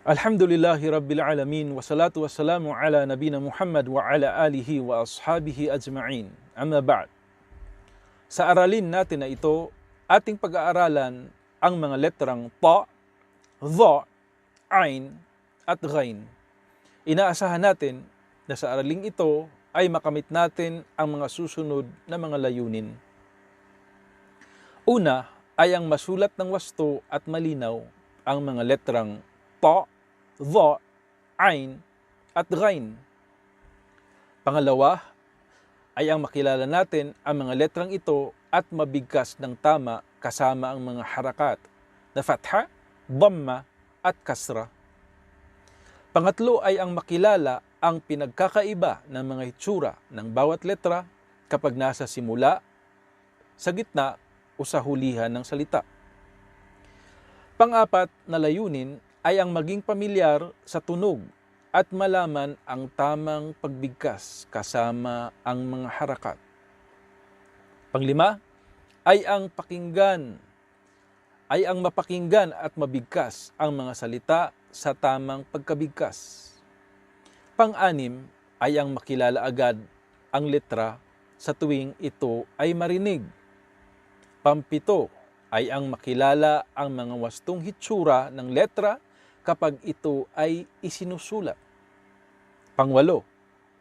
Alhamdulillahi Rabbil Alamin wa salatu wassalamu ala nabina Muhammad wa ala alihi wa ashabihi ajma'in. Amma ba'd. Sa aralin natin na ito, ating pag-aaralan ang mga letrang ta, dha, ain, at ghain. Inaasahan natin na sa araling ito ay makamit natin ang mga susunod na mga layunin. Una ay ang masulat ng wasto at malinaw ang mga letrang ta, dha, ain, at ghain. Pangalawa ay ang makilala natin ang mga letrang ito at mabigkas ng tama kasama ang mga harakat na fatha, dhamma, at kasra. Pangatlo ay ang makilala ang pinagkakaiba ng mga hitsura ng bawat letra kapag nasa simula, sa gitna, o sa hulihan ng salita. Pang-apat na layunin ay ang maging pamilyar sa tunog at malaman ang tamang pagbigkas kasama ang mga harakat. Panglima ay ang pakinggan ay ang mapakinggan at mabigkas ang mga salita sa tamang pagkabigkas. Pang-anim ay ang makilala agad ang letra sa tuwing ito ay marinig. Pampito ay ang makilala ang mga wastong hitsura ng letra kapag ito ay isinusulat. Pangwalo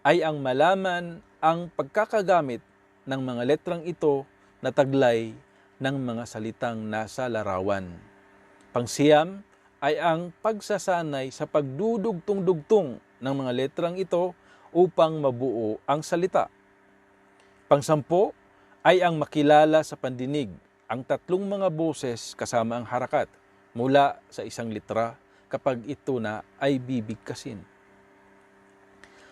ay ang malaman ang pagkakagamit ng mga letrang ito na taglay ng mga salitang nasa larawan. Pangsiyam ay ang pagsasanay sa pagdudugtong-dugtong ng mga letrang ito upang mabuo ang salita. Pangsampo ay ang makilala sa pandinig ang tatlong mga boses kasama ang harakat mula sa isang litra kapag ito na ay bibigkasin.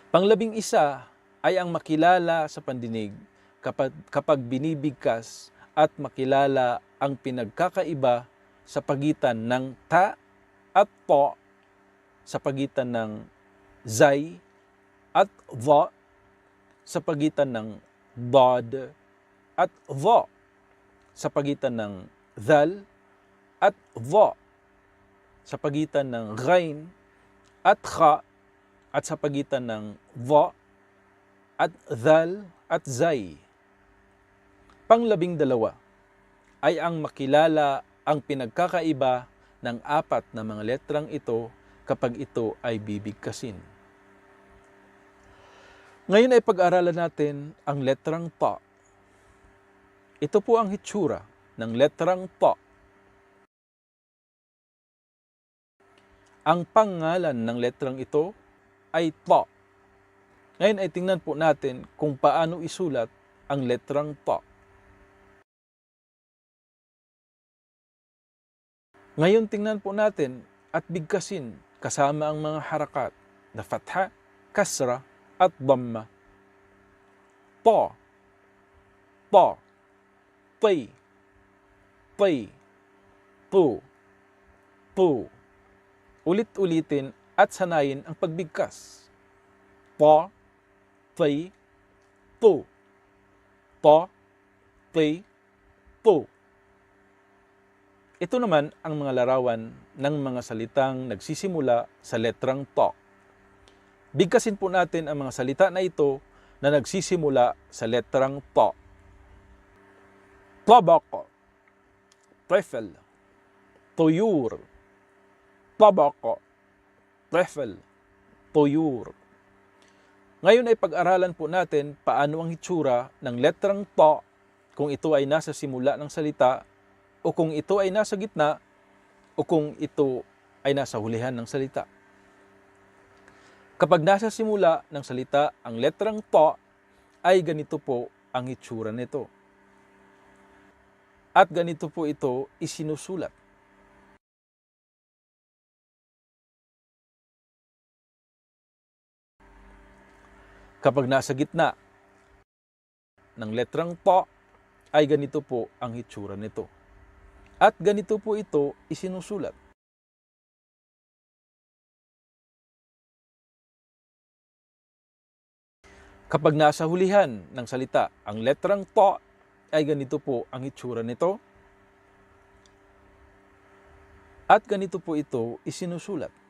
Panglabing isa ay ang makilala sa pandinig kapag, kapag binibigkas at makilala ang pinagkakaiba sa pagitan ng ta at to sa pagitan ng zay at dha sa pagitan ng dad at dha sa pagitan ng dhal at dha sa pagitan ng ghain at kha at sa pagitan ng dha at dhal at zay. Panglabing dalawa ay ang makilala ang pinagkakaiba ng apat na mga letrang ito kapag ito ay bibigkasin. Ngayon ay pag-aralan natin ang letrang ta. Ito po ang hitsura ng letrang ta. Ang pangalan ng letrang ito ay ta. Ngayon ay tingnan po natin kung paano isulat ang letrang ta. Ngayon tingnan po natin at bigkasin kasama ang mga harakat na fatha, kasra, at dhamma. Ta, ta, ti, ti, tu, tu. Ulit-ulitin at sanayin ang pagbigkas. Ta, ti, tu. Ta, ti, tu. Ito naman ang mga larawan ng mga salitang nagsisimula sa letrang ta. Bigkasin po natin ang mga salita na ito na nagsisimula sa letrang ta. Tabak, trefel, tuyur, tabak, trefel, tuyur. Ngayon ay pag-aralan po natin paano ang hitsura ng letrang ta kung ito ay nasa simula ng salita o kung ito ay nasa gitna o kung ito ay nasa hulihan ng salita. Kapag nasa simula ng salita ang letrang ta, ay ganito po ang itsura nito. At ganito po ito isinusulat. Kapag nasa gitna ng letrang ta, ay ganito po ang hitsura nito. At ganito po ito isinusulat. Kapag nasa hulihan ng salita ang letrang ta, ay ganito po ang itsura nito. At ganito po ito isinusulat.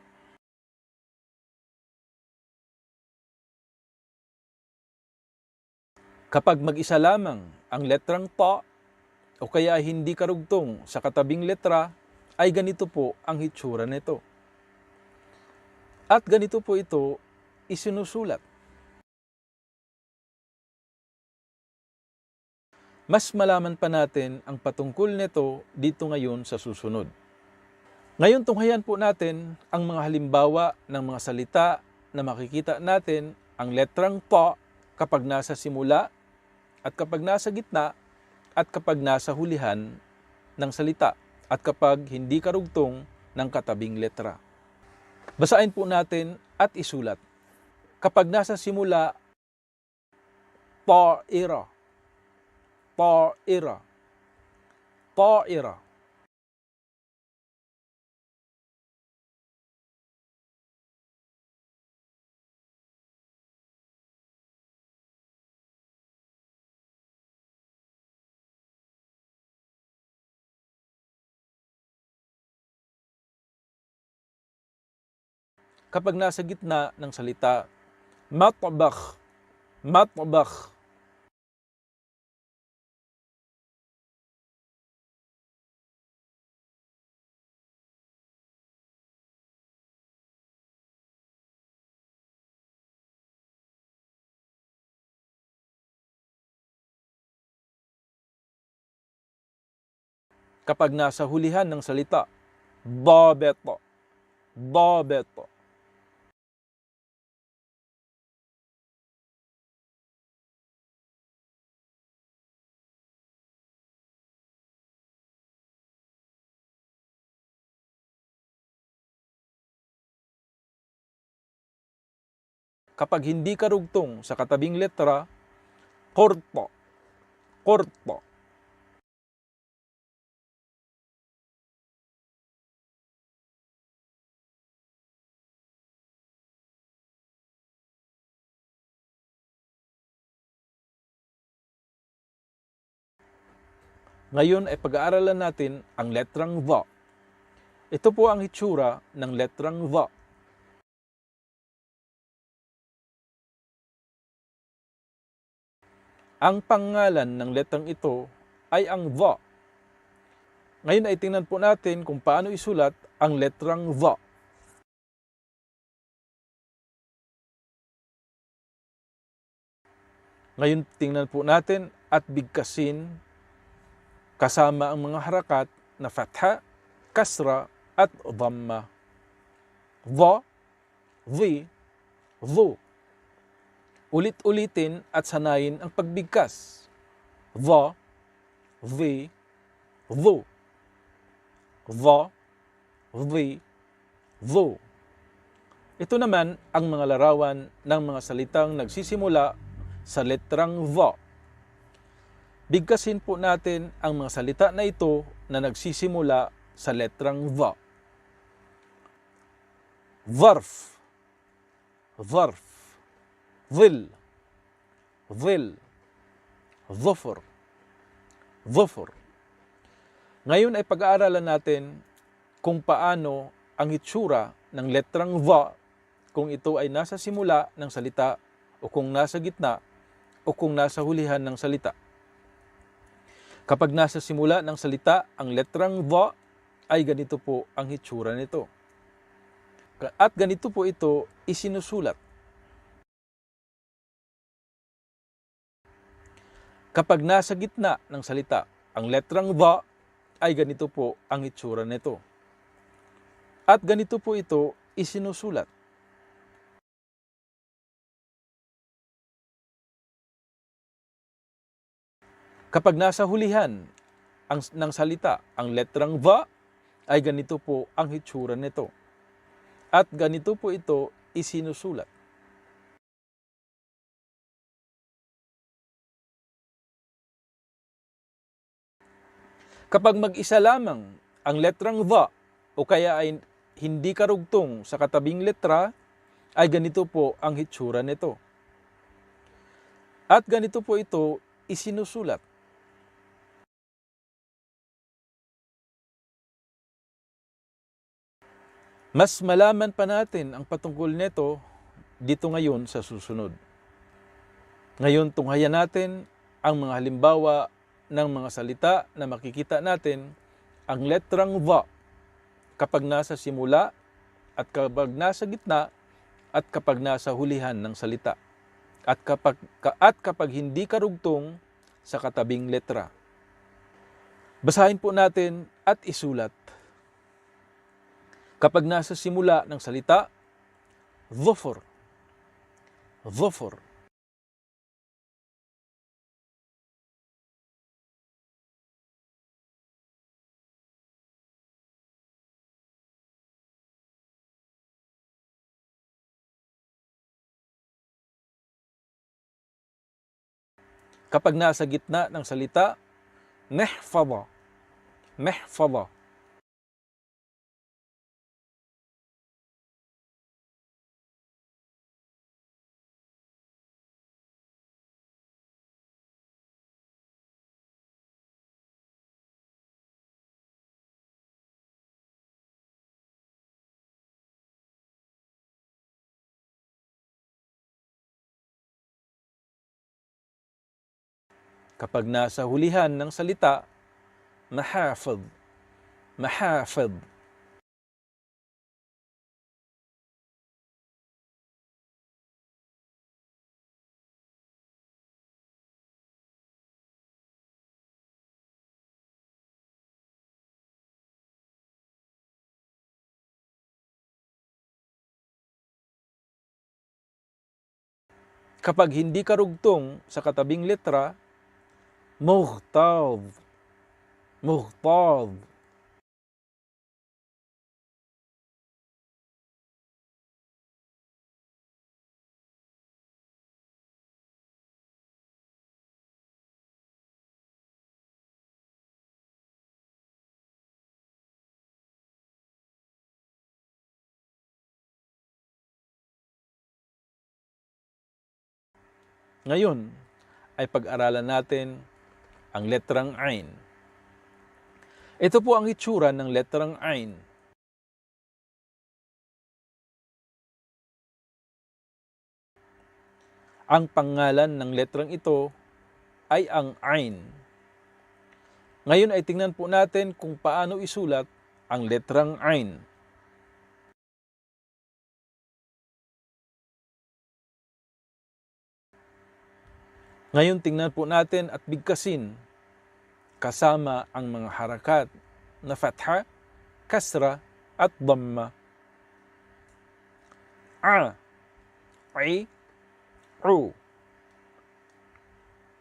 Kapag mag-isa lamang ang letrang pa o kaya hindi karugtong sa katabing letra, ay ganito po ang hitsura nito. At ganito po ito isinusulat. Mas malaman pa natin ang patungkol nito dito ngayon sa susunod. Ngayon tunghayan po natin ang mga halimbawa ng mga salita na makikita natin ang letrang pa kapag nasa simula at kapag nasa gitna at kapag nasa hulihan ng salita at kapag hindi karugtong ng katabing letra. Basahin po natin at isulat. Kapag nasa simula, ta'ira, ta'ira, ta'ira. Kapag nasa gitna ng salita, matbakh, matbakh. Kapag nasa hulihan ng salita, babeto, babeto. Kapag hindi karugtong sa katabing letra, korpo, korpo. Ngayon ay pag-aaralan natin ang letrang va. Ito po ang hitsura ng letrang va. Ang pangalan ng letrang ito ay ang va. Ngayon ay tingnan po natin kung paano isulat ang letrang va. Ngayon tingnan po natin at bigkasin kasama ang mga harakat na fatha, kasra at dhamma. Va, vi, vu. Ulit-ulitin at sanayin ang pagbigkas. Va, vi, vu. Va, vi, vu. Ito naman ang mga larawan ng mga salitang nagsisimula sa letrang va. Bigkasin po natin ang mga salita na ito na nagsisimula sa letrang va. Zarf, zarf, ظل, ظل, ظفر, ظفر. Ngayon ay pag-aaralan natin kung paano ang itsura ng letrang va kung ito ay nasa simula ng salita o kung nasa gitna o kung nasa hulihan ng salita. Kapag nasa simula ng salita ang letrang va ay ganito po ang hitsura nito. At ganito po ito isinusulat. Kapag nasa gitna ng salita ang letrang va ay ganito po ang hitsura nito. At ganito po ito isinusulat. Kapag nasa hulihan ang, ng salita ang letrang va, ay ganito po ang hitsura nito. At ganito po ito isinusulat. Kapag mag-isa lamang ang letrang va o kaya ay hindi karugtong sa katabing letra, ay ganito po ang hitsura nito. At ganito po ito isinusulat. Mas malaman pa natin ang patungkol nito dito ngayon sa susunod. Ngayon, tunghayan natin ang mga halimbawa ng mga salita na makikita natin ang letrang va kapag nasa simula at kapag nasa gitna at kapag nasa hulihan ng salita at kapag ka- at kapag hindi karugtong sa katabing letra. Basahin po natin at isulat. Kapag nasa simula ng salita, dhufur. Dhufur. Kapag nasa gitna ng salita, mehfada. Mehfada. Kapag nasa hulihan ng salita, mahafid. Mahafid. Kapag hindi karugtong sa katabing letra, muhtad. Muhtad. Ngayon ay pag-aralan natin ang letrang Ain. Ito po ang itsura ng letrang Ain. Ang pangalan ng letrang ito ay ang Ain. Ngayon ay tingnan po natin kung paano isulat ang letrang Ain. Ngayon tingnan po natin at bigkasin kasama ang mga harakat na fatha, kasra at dhamma. A, I, U.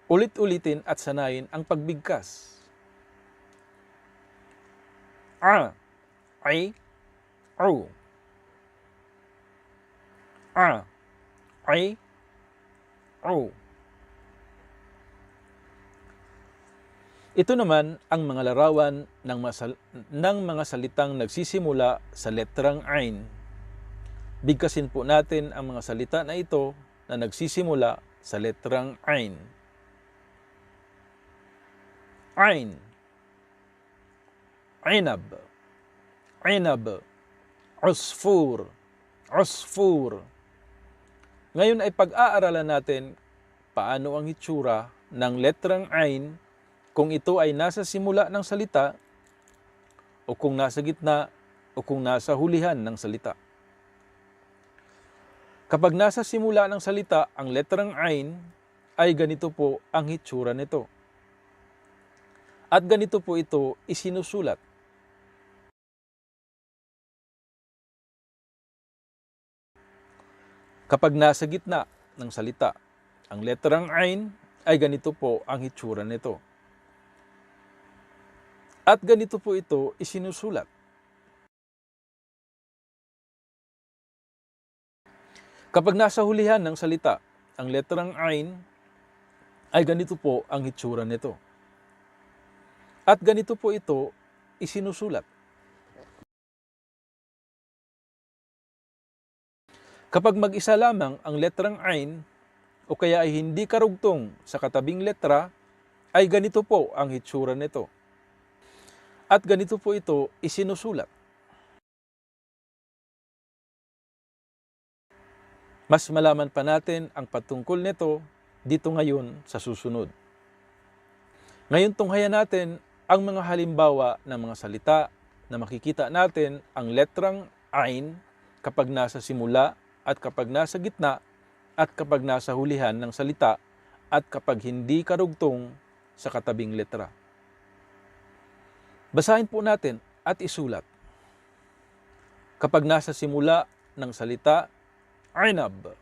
Ulit-ulitin at sanayin ang pagbigkas. A, I, U. A, I, U. Ito naman ang mga larawan ng, masal- ng mga salitang nagsisimula sa letrang Ain. Bigkasin po natin ang mga salita na ito na nagsisimula sa letrang Ain. Ain. Ainab. Ainab. Usfur. Usfur. Ngayon ay pag-aaralan natin paano ang itsura ng letrang Ain kung ito ay nasa simula ng salita o kung nasa gitna o kung nasa hulihan ng salita. Kapag nasa simula ng salita ang letrang Ain, ay ganito po ang hitsura nito. At ganito po ito isinusulat. Kapag nasa gitna ng salita ang letrang Ain, ay ganito po ang hitsura nito. At ganito po ito isinusulat. Kapag nasa hulihan ng salita, ang letrang Ain, ay ganito po ang hitsura nito. At ganito po ito isinusulat. Kapag mag-isa lamang ang letrang Ain, o kaya ay hindi karugtong sa katabing letra, ay ganito po ang hitsura nito. At ganito po ito isinusulat. Mas malaman pa natin ang patungkol nito, dito ngayon sa susunod. Ngayon tunghayan natin ang mga halimbawa ng mga salita na makikita natin ang letrang ain kapag nasa simula at kapag nasa gitna at kapag nasa hulihan ng salita at kapag hindi karugtong sa katabing letra. Basahin po natin at isulat. Kapag nasa simula ng salita, Ainab.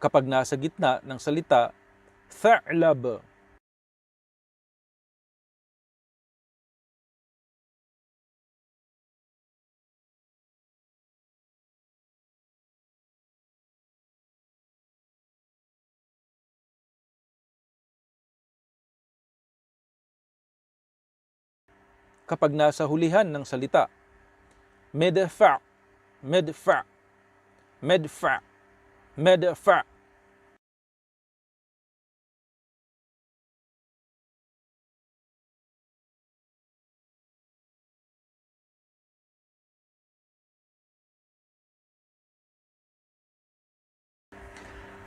Kapag nasa gitna ng salita, Tha'lab. Kapag nasa hulihan ng salita. Medfa, medfa, medfa, medfa.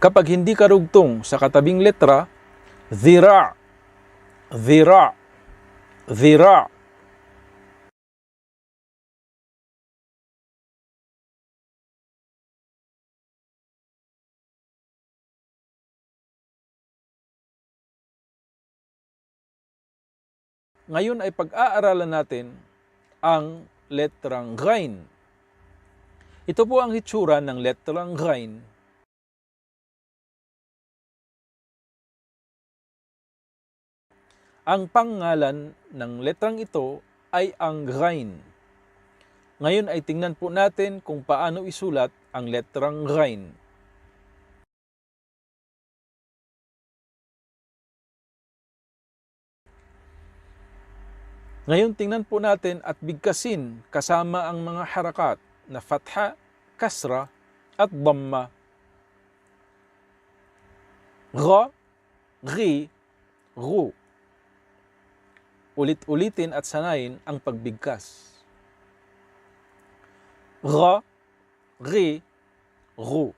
Kapag hindi karugtong sa katabing letra, zira, zira, zira. Ngayon ay pag-aaralan natin ang letrang Ghain. Ito po ang hitsura ng letrang Ghain. Ang pangalan ng letrang ito ay ang Ghain. Ngayon ay tingnan po natin kung paano isulat ang letrang Ghain. Ngayon tingnan po natin at bigkasin kasama ang mga harakat na fatha, kasra at dhamma. Gha, ghi, ru. Ulit-ulitin at sanayin ang pagbigkas. Gha, ghi, ru.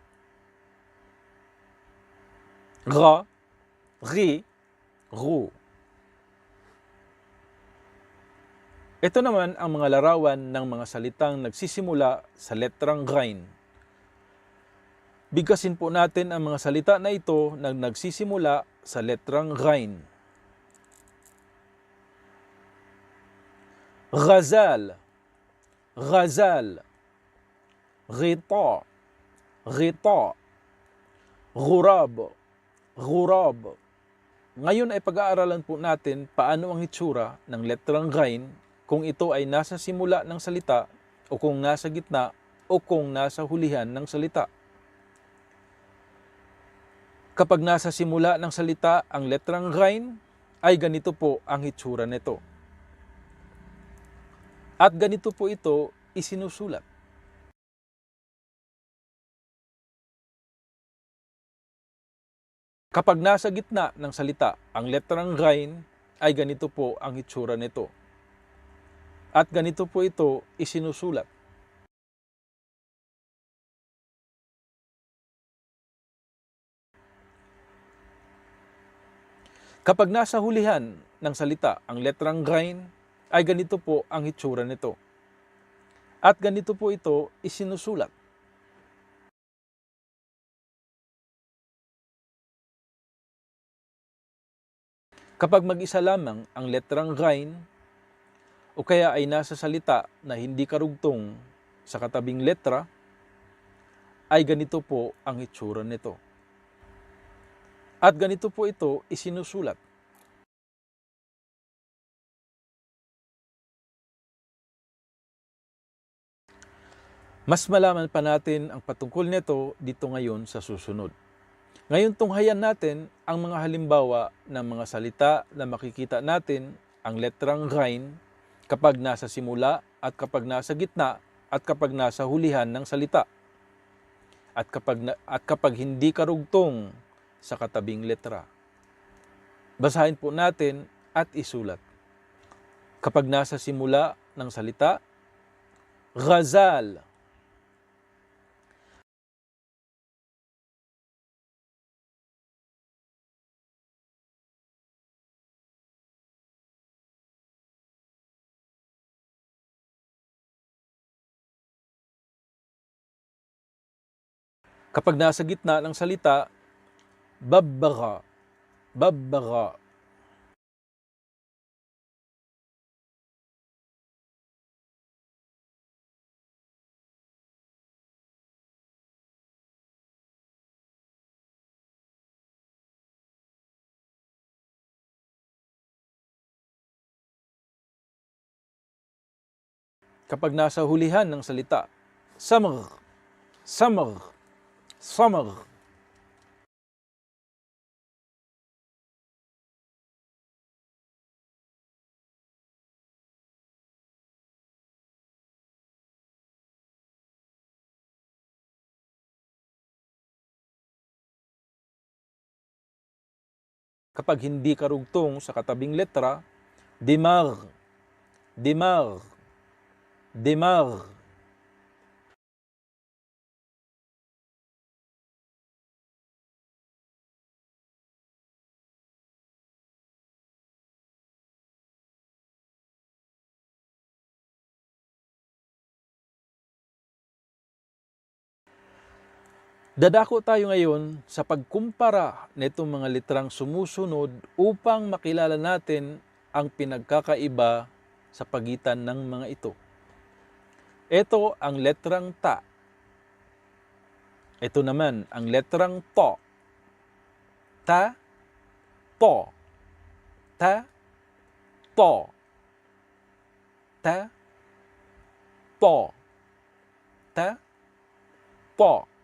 Gha, ghi, ru. Ito naman ang mga larawan ng mga salitang nagsisimula sa letrang Ghain. Bigkasin po natin ang mga salita na ito na nagsisimula sa letrang Ghain. Ghazal, Ghazal, Ghita, Ghita, Ghurab, Ghurab. Ngayon ay pag-aaralan po natin paano ang hitsura ng letrang Ghain kung ito ay nasa simula ng salita o kung nasa gitna o kung nasa hulihan ng salita. Kapag nasa simula ng salita ang letrang Ghain, ay ganito po ang hitsura nito. At ganito po ito isinusulat. Kapag nasa gitna ng salita ang letrang Ghain, ay ganito po ang hitsura nito. At ganito po ito isinusulat. Kapag nasa hulihan ng salita ang letrang Ghain, ay ganito po ang hitsura nito. At ganito po ito isinusulat. Kapag mag-isa lamang ang letrang Ghain, o kaya ay nasa salita na hindi karugtong sa katabing letra, ay ganito po ang hitsura nito. At ganito po ito isinusulat. Mas malaman pa natin ang patungkol nito dito ngayon sa susunod. Ngayon tunghayan natin ang mga halimbawa ng mga salita na makikita natin ang letrang Ghain kapag nasa simula at kapag nasa gitna at kapag nasa hulihan ng salita. At kapag, na, at kapag hindi karugtong sa katabing letra. Basahin po natin at isulat. Kapag nasa simula ng salita, Ghazal. Kapag nasa gitna ng salita, babbaga, babbaga. Kapag nasa hulihan ng salita, samar, samar, samar. Kapag hindi karugtong sa katabing letra, dimar, dimar, dimar. Dadako tayo ngayon sa pagkumpara nitong mga litrang sumusunod upang makilala natin ang pinagkakaiba sa pagitan ng mga ito. Ito ang letrang ta. Ito naman ang letrang to. Ta, to. Ta, to. Ta, to. Ta, to.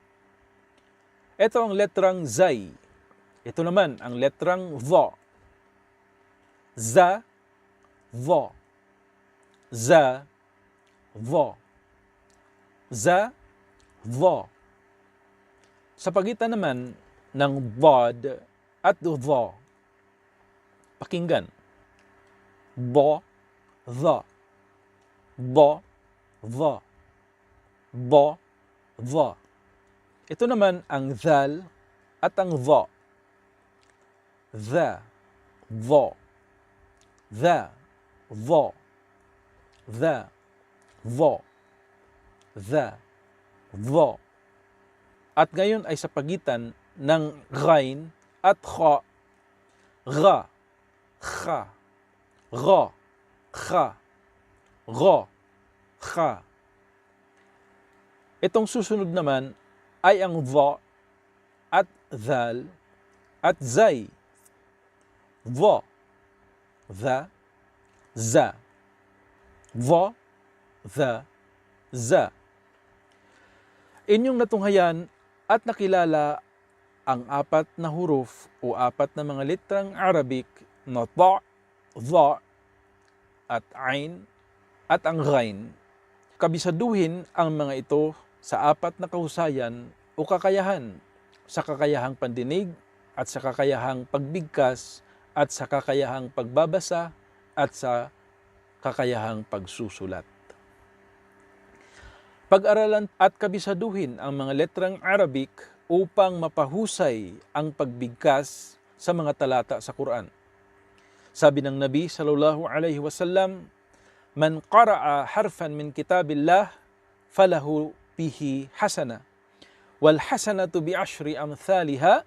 Ito ang letrang zay. Ito naman ang letrang vo. Za, vo. Za, vo. Za, vo. Sa pagitan naman ng vod at vo, pakinggan. Bo, vo. Bo, vo. Bo, vo. Ito naman ang zal at ang vo. The, vo. The, vo. The, vo. The, vo. At ngayon ay sa pagitan ng ghain at kha. Ra, kha. Ra, kha. Ra, kha. Itong susunod naman ay ang va at dhal at zay. Va, dha, za. Va, dha, za. Inyong natunghayan at nakilala ang apat na huruf o apat na mga litrang Arabic na ta, dha, at ain, at ang ghain. Kabisaduhin ang mga ito sa apat na kahusayan o kakayahan sa kakayahang pandinig at sa kakayahang pagbigkas at sa kakayahang pagbabasa at sa kakayahang pagsusulat. Pag-aralan at kabisaduhin ang mga letrang Arabic upang mapahusay ang pagbigkas sa mga talata sa Quran. Sabi ng Nabi sallallahu alaihi wasallam, "Man qara'a harfan min kitabillah falahu bihi hasana. Wal hasanatu bi ashri amthaliha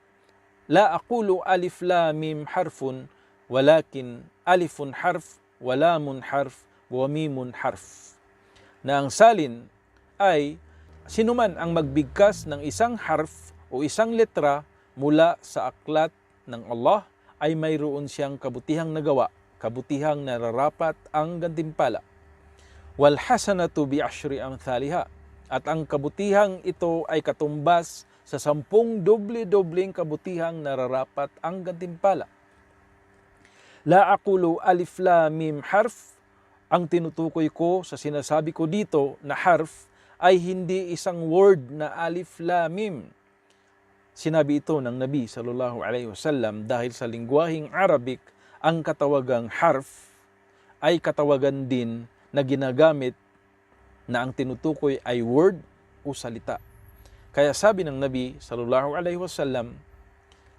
la aqulu alif lam mim harfun walakin alifun harf wa lamun harf wa mimun harf. Na ang salin ay sinuman ang magbigkas ng isang harf o isang letra mula sa aklat ng Allah ay mayroon siyang kabutihang nagawa, kabutihang nararapat ang gantimpala. Wal hasanatu bi ashri amthaliha. At ang kabutihang ito ay katumbas sa sampung doble-dobleng kabutihang nararapat ang gantimpala. La aqulu alif la mim harf, ang tinutukoy ko sa sinasabi ko dito na harf ay hindi isang word na alif la mim. Sinabi ito ng Nabi sallallahu alaihi wasallam dahil sa lingwaheng Arabic ang katawagang harf ay katawagan din na ginagamit na ang tinutukoy ay word o salita. Kaya sabi ng Nabi sallallahu alaihi wasallam,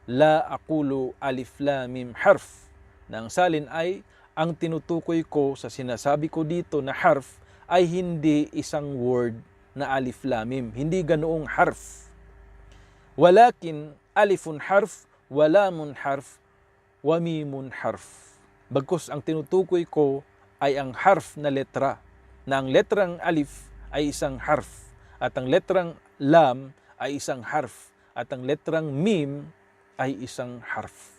la aqulu alif lam mim harf. Na ang salin ay ang tinutukoy ko sa sinasabi ko dito na harf ay hindi isang word na alif lam mim, hindi ganoong harf. Walakin alifun harf, walamun harf, wa mimun harf. Bagkus ang tinutukoy ko ay ang harf na letra, na ang letrang alif ay isang harf, at ang letrang lam ay isang harf, at ang letrang mim ay isang harf.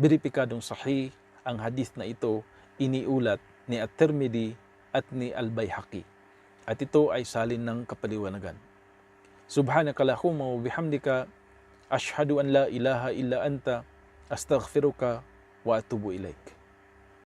Beripikadong sahih ang hadith na ito iniulat ni At-Tirmidhi at ni Al-Bayhaqi. At ito ay salin ng kapaliwanagan. Subhanaka Allahumma wa bihamdika ashhadu an la ilaha illa anta astaghfiruka wa atubu ilaik.